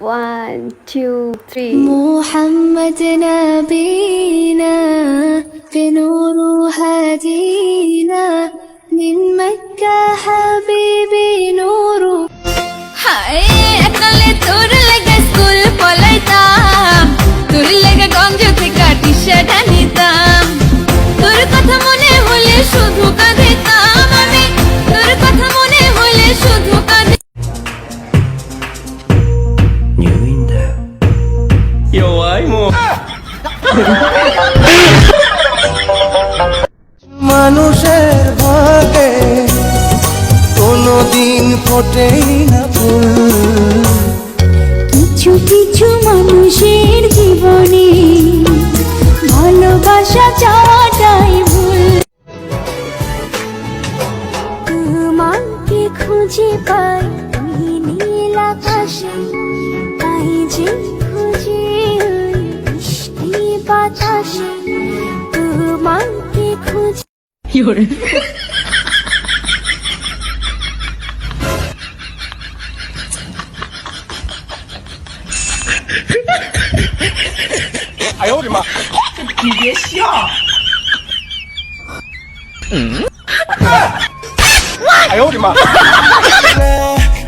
تو ثري محمد نبينا بنور هدينا من مكة حبيبي نور. حقيقة اللي মানুষের ভাগে কোনোদিন ফোটেই না ফুল। কিছু কিছু মানুষের জীবনে ভালোবাসা চাওয়াটাই ভুল। তোমাকে খুঁজে পাই নীল আকাশে, তাই যে বাতাসে তোমাকে খুঁজে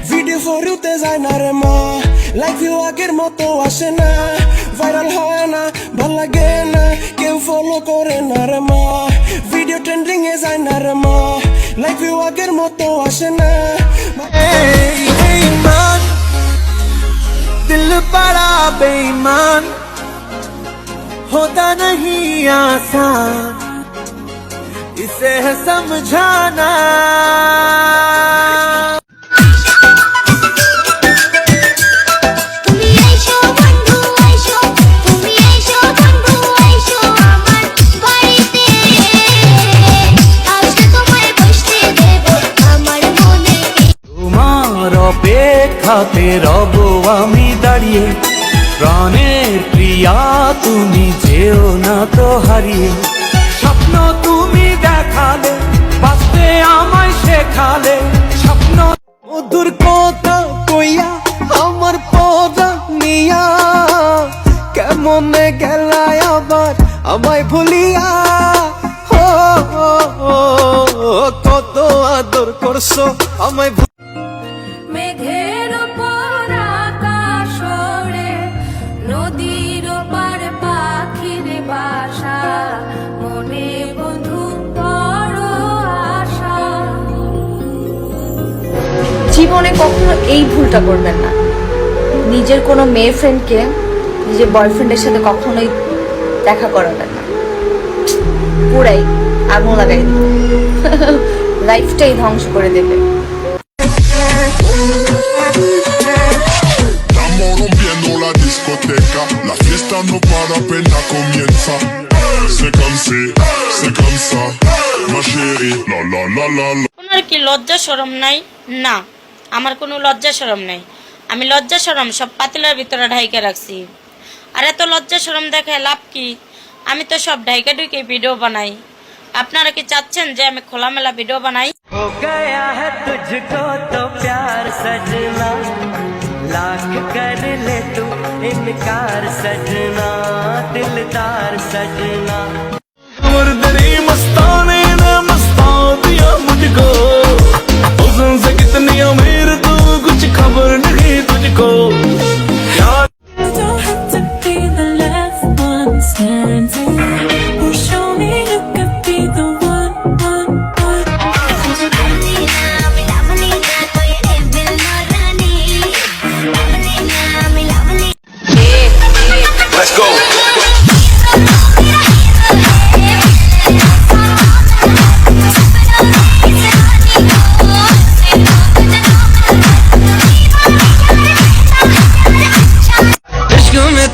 ভিডিও ফরিতে যায় না রে মা লাইফ ইউ আগের মতো আসে না ভাইরাল হয় না ভাল লাগে না কেউ ফলো করে না রে মা ভিডিও ট্রেন্ডিং এ যায় না রে মা লাইফ ইউ আগের মতো আসে না এই বেঈমান दिल बड़ा बेईमान होता नहीं आसान इसे है समझाना অপেক্ষাতে রব আমি দাঁড়িয়ে। প্রাণের প্রিয়া তুমি যেও না তো হারিয়ে। স্বপ্ন তুমি দেখালে, বাঁচতে আমায় শেখালে। স্বপ্ন মধুর কথা কইয়া আমার পদা নিয়া। কেমনে গেলায় আবার আমায় ভুলিয়া? কত আদর করছ আমায় জীবনে কখনো এই ভুলটা করবেন না। নিজের কোনো মেয়ে ফ্রেন্ডকে নিজের বয়ফ্রেন্ডের সাথে কখনোই দেখা করাবেন না। পুরাই আগুন লাগাই লাইফটাই ধ্বংস করে দেবে। La fiesta no para apenas comienza. Se canse, se cansa, ma chérie, la la la la la. ওনার কি লজ্জা সরম নাই? না। আমার কোনো লজ্জা সরম নাই আমি লজ্জা সরম সব পাতিলার ভিতরে ঢাইকে রাখছি আর এত লজ্জা সরম দেখে লাভ কি আমি তো সব ঢাইকে ঢুকে ভিডিও বানাই আপনারা কি চাচ্ছেন যে আমি খোলামেলা ভিডিও বানাই हो गया है तुझको तो प्यार सजना लाख कर ले तू इनकार सजना दिलदार सजना खबर नहीं तुझको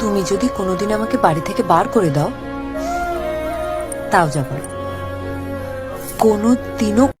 তুমি যদি কোনোদিন আমাকে বাড়ি থেকে বার করে দাও তাও যাব কোনো দিনও